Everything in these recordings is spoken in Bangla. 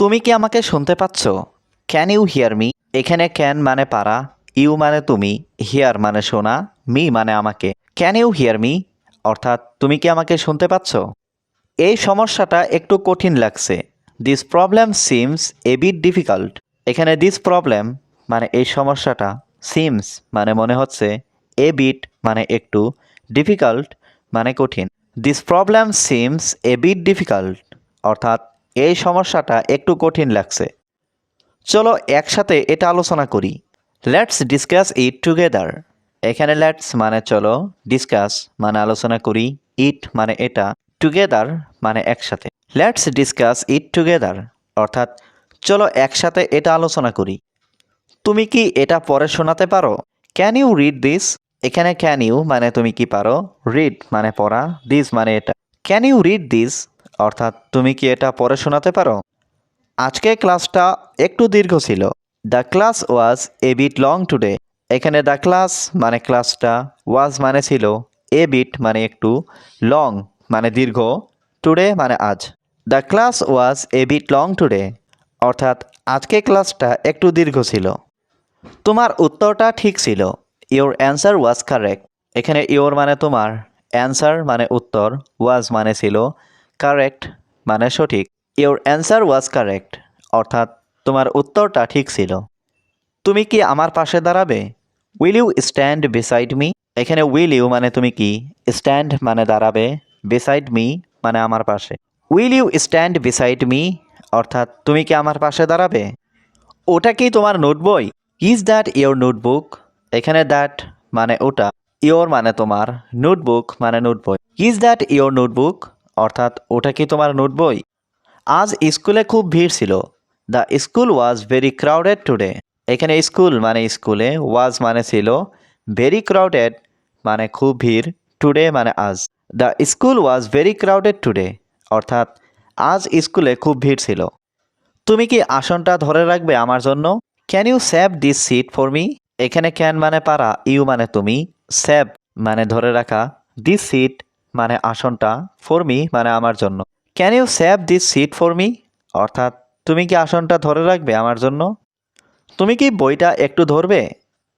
তুমি কি আমাকে শুনতে পাচ্ছ? ক্যান ইউ হিয়ার মি এখানে ক্যান মানে পারা ইউ মানে তুমি হিয়ার মানে শোনা মি মানে আমাকে। ক্যান ইউ হিয়ার মি অর্থাৎ তুমি কি আমাকে শুনতে পাচ্ছ? এই সমস্যাটা একটু কঠিন লাগছে। This problem seems a bit difficult এখানে দিস প্রবলেম মানে এই সমস্যাটা সিমস মানে মনে হচ্ছে এ বিট মানে একটু ডিফিকাল্ট মানে কঠিন। This problem seems a bit difficult অর্থাৎ এই সমস্যাটা একটু কঠিন লাগছে। চলো একসাথে এটা আলোচনা করি। লেটস ডিসকাস ইট টুগেদার এখানে লেটস মানে চলো ডিসকাস মানে আলোচনা করি। ইট মানে এটা। টুগেদার মানে একসাথে। লেটস ডিসকাস ইট টুগেদার অর্থাৎ চলো একসাথে এটা আলোচনা করি। তুমি কি এটা পরে শোনাতে পারো? ক্যান ইউ রিড দিস এখানে ক্যান ইউ মানে তুমি কি পারো? রিড মানে পড়া। দিস মানে এটা। ক্যান ইউ রিড দিস অর্থাৎ তুমি কি এটা পরে শোনাতে পারো? আজকে ক্লাসটা একটু দীর্ঘ ছিল। The class was a bit long today এখানে দ্য ক্লাস মানে ক্লাসটা ওয়াজ মানে ছিল এ বিট মানে একটু লং মানে দীর্ঘ টুডে মানে আজ। The class was a bit long today অর্থাৎ আজকে ক্লাসটা একটু দীর্ঘ ছিল। তোমার উত্তরটা ঠিক ছিল। ইওর অ্যান্সার ওয়াজ কারেক্ট এখানে ইওর মানে তোমার অ্যান্সার মানে উত্তর ওয়াজ মানে ছিল কারেক্ট মানে সঠিক। ইওর অ্যান্সার ওয়াজ কারেক্ট অর্থাৎ তোমার উত্তরটা ঠিক ছিল। তুমি কি আমার পাশে দাঁড়াবে? Will you stand beside me এখানে উইল ইউ মানে তুমি কি? স্ট্যান্ড মানে দাঁড়াবে বিসাইড মি মানে আমার পাশে। Will you stand beside me অর্থাৎ তুমি কি আমার পাশে দাঁড়াবে? ওটা কি তোমার নোটবই ইজ দ্যাট ইয়োর নোটবুক এখানে দ্যাট মানে ওটা। ইয়োর মানে তোমার নোটবুক মানে নোটবই ইজ দ্যাট ইয়োর নোটবুক অর্থাৎ ওটা কি তোমার নোটবই আজ স্কুলে খুব ভিড় ছিল। The school was very crowded today. এখানে স্কুল মানে স্কুলে, ওয়াজ মানে ছিল ভেরি ক্রাউডেড মানে খুব ভিড়, টুডে মানে আজ। The school was very crowded today, অর্থাৎ আজ স্কুলে খুব ভিড় ছিল। তুমি কি আসনটা ধরে রাখবে আমার জন্য? Can you save this seat for me এখানে ক্যান মানে পারা ইউ মানে তুমি স্যাভ মানে ধরে রাখা দিস সিট মানে আসনটা ফর মি মানে আমার জন্য। Can you save this seat for me অর্থাৎ, তুমি কি আসনটা ধরে রাখবে আমার জন্য? তুমি কি বইটা একটু ধরবে?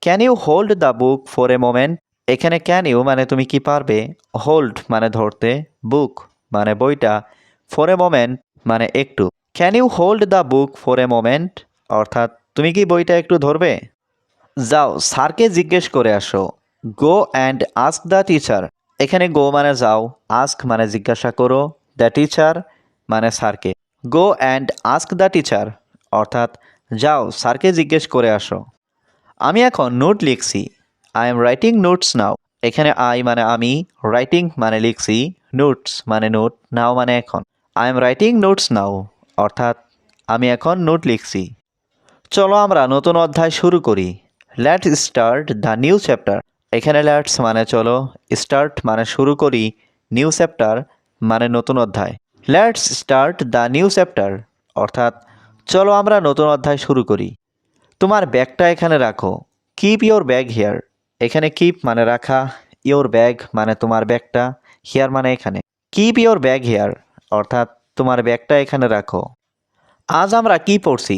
Can you hold the book for a moment এখানে ক্যান ইউ মানে তুমি কি পারবে? হোল্ড মানে ধরতে বুক মানে বইটা ফর এ মোমেন্ট মানে একটু। Can you hold the book for a moment অর্থাৎ, তুমি কি বইটা একটু ধরবে? যাও, স্যারকে জিজ্ঞেস করে আসো। Go and ask the teacher এখানে গো মানে যাও আস্ক মানে জিজ্ঞাসা করো দ্য টিচার মানে স্যারকে। Go and ask the teacher অর্থাৎ যাও, স্যারকে জিজ্ঞেস করে আসো। আমি এখন নোট লিখছি। I am writing notes now এখানে আই মানে আমি রাইটিং মানে লিখছি নোটস মানে নোট নাও মানে এখন। I am writing notes now অর্থাৎ আমি এখন নোট লিখছি। চলো আমরা নতুন অধ্যায় শুরু করি। Let's start the new chapter এখানে লেটস মানে চলো স্টার্ট মানে শুরু করি নিউ চ্যাপ্টার মানে নতুন অধ্যায়। Let's start the new chapter অর্থাৎ চলো আমরা নতুন অধ্যায় শুরু করি। তোমার ব্যাগটা এখানে রাখো। কিপ ইওর ব্যাগ হেয়ার এখানে কিপ মানে রাখা ইওর ব্যাগ মানে তোমার ব্যাগটা হিয়ার মানে এখানে। কিপ ইওর ব্যাগ হেয়ার অর্থাৎ তোমার ব্যাগটা এখানে রাখো। আজ আমরা কি পড়ছি?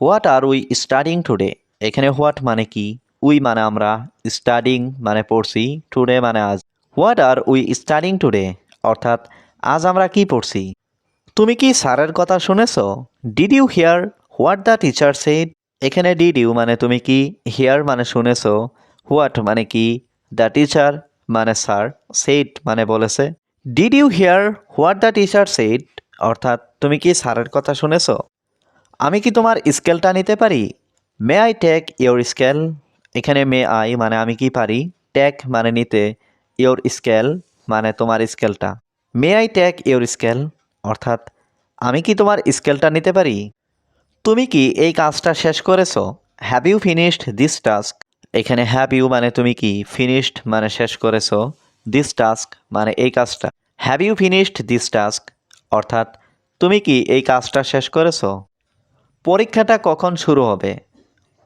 What are we starting today এখানে হোয়াট মানে কি? উই মানে আমরা স্টাডিং মানে পড়ছি টুডে মানে আজ। What are we studying today অর্থাৎ, আজ আমরা কি পড়ছি? তুমি কি স্যারের কথা শুনেছ? Did you hear what the teacher said এখানে ডিড ইউ মানে তুমি কি হিয়ার মানে শুনেছ? হোয়াট মানে কি? দ্য টিচার মানে স্যার সেড মানে বলেছে। Did you hear what the teacher said অর্থাৎ, তুমি কি স্যারের কথা শুনেছ? আমি কি তোমার স্কেলটা নিতে পারি? May I take your scale এখানে মে, আই মানে আমি কি পারি? টেক মানে নিতে। ইয়োর স্কেল মানে তোমার স্কেলটা। May I take your scale? অর্থাৎ, আমি কি তোমার স্কেলটা নিতে পারি? তুমি কি এই কাজটা শেষ করেছ? Have you finished this task এখানে হ্যাভ ইউ মানে তুমি কি? ফিনিশড মানে শেষ করেছ। দিস টাস্ক মানে এই কাজটা। Have you finished this task অর্থাৎ, তুমি কি এই কাজটা শেষ করেছ? পরীক্ষাটা কখন শুরু হবে?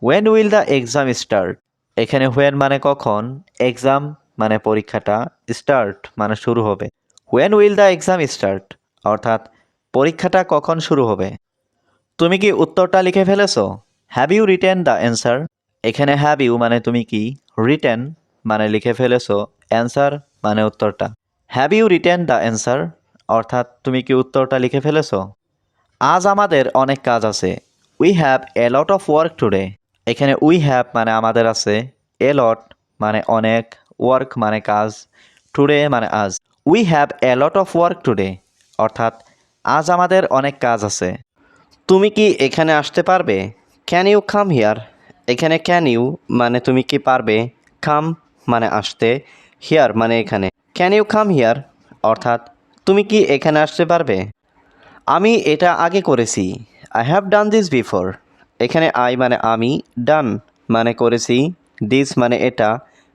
When will the exam start এখানে হোয়েন মানে কখন? এক্সাম মানে পরীক্ষাটা স্টার্ট মানে শুরু হবে। When will the exam start অর্থাৎ পরীক্ষাটা কখন শুরু হবে? তুমি কি উত্তরটা লিখে ফেলেছো? Have you written the answer এখানে হ্যাভ ইউ মানে তুমি কি? রিটেন মানে লিখে ফেলেছো। অ্যান্সার মানে উত্তরটা। Have you written the answer অর্থাৎ তুমি কি উত্তরটা লিখে ফেলেছো? আজ আমাদের অনেক কাজ আছে। We have a lot of work today এখানে উই হ্যাভ মানে আমাদের আছে এ লট মানে অনেক ওয়ার্ক মানে কাজ টুডে মানে আজ। We have a lot of work today অর্থাৎ আজ আমাদের অনেক কাজ আছে। তুমি কি এখানে আসতে পারবে? ক্যান ইউ কাম হিয়ার এখানে ক্যান ইউ মানে তুমি কি পারবে? কাম মানে আসতে হিয়ার মানে এখানে। ক্যান ইউ কাম হিয়ার অর্থাৎ তুমি কি এখানে আসতে পারবে? আমি এটা আগে করেছি। I have done this before এখানে আই মানে আমি ডান মানে করেছি দিস মানে এটা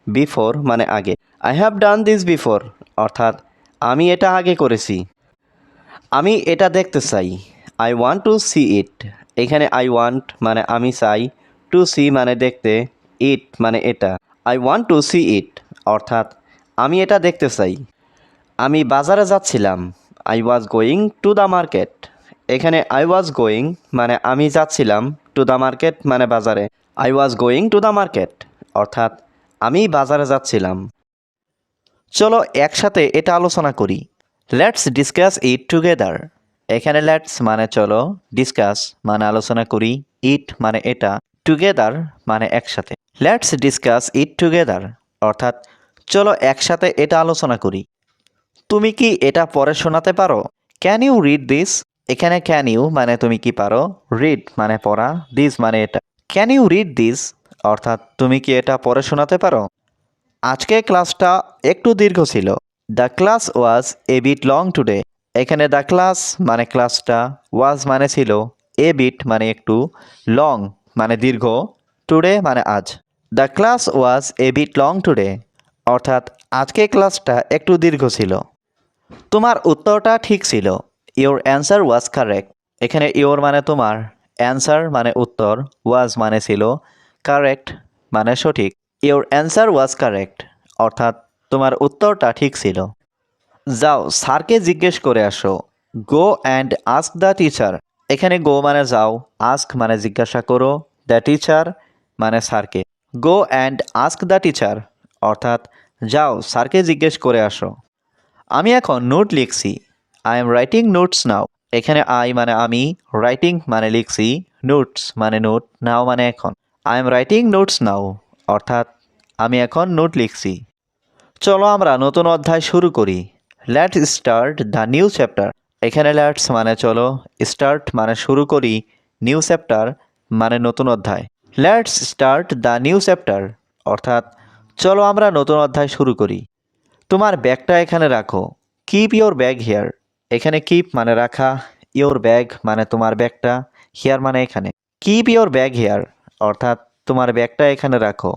বিফোর মানে আগে। I have done this before অর্থাৎ আমি এটা আগে করেছি। আমি এটা দেখতে চাই। I want to see it এখানে আই ওয়ান্ট মানে আমি চাই টু সি মানে দেখতে ইট মানে এটা। I want to see it অর্থাৎ আমি এটা দেখতে চাই। আমি বাজারে যাচ্ছিলাম। I was going to the market এখানে আই ওয়াজ গোয়িং মানে আমি যাচ্ছিলাম। টু দ্য মার্কেট মানে বাজারে। I was going to the market অর্থাৎ, আমি বাজারে যাচ্ছিলাম। চলো একসাথে এটা আলোচনা করি। লেটস ডিসকাস ইট টুগেদার এখানে লেটস মানে চলো ডিসকাস মানে আলোচনা করি। ইট মানে এটা। টুগেদার মানে একসাথে। লেটস ডিসকাস ইট টুগেদার অর্থাৎ, চলো একসাথে এটা আলোচনা করি। তুমি কি এটা পরে শোনাতে পারো? ক্যান ইউ রিড দিস এখানে ক্যান ইউ মানে তুমি কি পারো? রিড মানে পড়া। দিস মানে এটা। ক্যান ইউ রিড দিস অর্থাৎ তুমি কি এটা পড়ে শোনাতে পারো? আজকে ক্লাসটা একটু দীর্ঘ ছিল। The class was a bit long today এখানে দ্য ক্লাস মানে ক্লাসটা ওয়াজ মানে ছিল এ বিট মানে একটু লং মানে দীর্ঘ। টুডে মানে আজ। The class was a bit long today অর্থাৎ আজকে ক্লাসটা একটু দীর্ঘ ছিল। তোমার উত্তরটা ঠিক ছিল। ইওর অ্যান্সার ওয়াজ কারেক্ট এখানে ইওর মানে তোমার অ্যান্সার মানে উত্তর ওয়াজ মানে ছিল কারেক্ট মানে সঠিক। ইওর অ্যান্সার ওয়াজ কারেক্ট অর্থাৎ তোমার উত্তরটা ঠিক ছিল। যাও, স্যারকে জিজ্ঞেস করে আসো। Go and ask the teacher এখানে গো মানে যাও আস্ক মানে জিজ্ঞাসা করো দ্য টিচার মানে স্যারকে। Go and ask the teacher অর্থাৎ যাও, স্যারকে জিজ্ঞেস করে আসো। আমি এখন নোট লিখছি। I am writing notes now এখানে আই মানে আমি রাইটিং মানে লিখছি নোটস মানে নোট নাও মানে এখন। I am writing notes now অর্থাৎ আমি এখন নোট লিখছি। চলো আমরা নতুন অধ্যায় শুরু করি। Let's start the new chapter এখানে লেটস মানে চলো স্টার্ট মানে শুরু করি নিউ চ্যাপ্টার মানে নতুন অধ্যায়। Let's start the new chapter অর্থাৎ চলো আমরা নতুন অধ্যায় শুরু করি। তোমার ব্যাগটা এখানে রাখো। কিপ ইওর ব্যাগ হিয়ার এখানে কিপ মানে রাখা ইওর ব্যাগ মানে তোমার ব্যাগটা হেয়ার মানে এখানে। কিপ ইওর ব্যাগ হেয়ার অর্থাৎ তোমার ব্যাগটা এখানে রাখো।